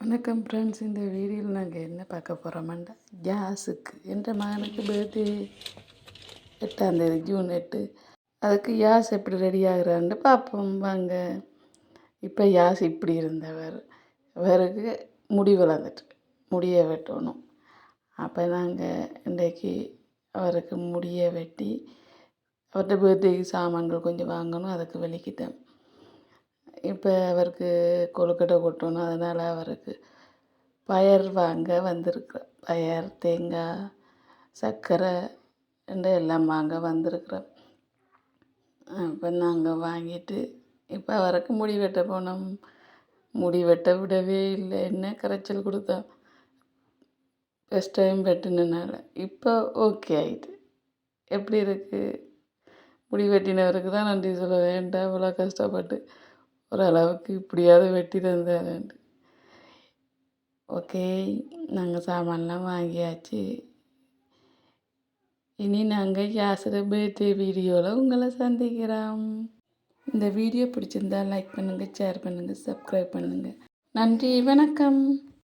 வணக்கம் ஃப்ரெண்ட்ஸ் இந்த வீடியோவில் நாங்கள் என்ன பார்க்க போகிறோம்னா யாஸுக்கு என்ற மகனுக்கு பர்த்டே எட்டாந்தேதி ஜூன் எட்டு. அதுக்கு யாஸ் எப்படி ரெடி ஆகுறான்னு பார்ப்போம். வாங்க. இப்போ யாஸ் இப்படி இருந்தவர். அவருக்கு முடி வளர்ந்துட்டு முடியை வெட்டணும். அப்போ நாங்கள் இன்றைக்கு அவருக்கு முடியை வெட்டி அவர்கிட்ட பர்த்டேக்கு சாமான்கள் கொஞ்சம் வாங்கணும். அதுக்கு வெளிக்கிட்டேன் இப்போ அவருக்கு கொழுக்கட்டை கொட்டணும். அதனால் அவருக்கு பயர் வாங்க வந்திருக்கிறோம் பயர் தேங்காய் சர்க்கரை ரெண்டு எல்லாம் வாங்க வந்திருக்கிறோம் அப்போ நாங்கள் வாங்கிட்டு இப்போ அவருக்கு முடி வெட்ட போனோம். முடி வெட்ட விடவே இல்லை. என்ன கரைச்சல் கொடுத்தோம்? ஃபஸ்ட் டைம் வெட்டினனால. இப்போ ஓகே ஆகிட்டு எப்படி இருக்குது முடி வெட்டினவருக்கு தான் நன்றி சொல்ல வேண்டாம். இவ்வளோ கஷ்டப்பட்டு ஓரளவுக்கு இப்படியாவது வெட்டி தந்தாருன்ட்டு ஓகே நாங்கள் சாமான்லாம் வாங்கியாச்சு. இனி நாங்கள் யாசர பர்த்டே வீடியோவில் உங்களை சந்திக்கிறோம். இந்த வீடியோ பிடிச்சிருந்தா லைக் பண்ணுங்கள் ஷேர் பண்ணுங்கள் சப்ஸ்கிரைப் பண்ணுங்கள் நன்றி வணக்கம்.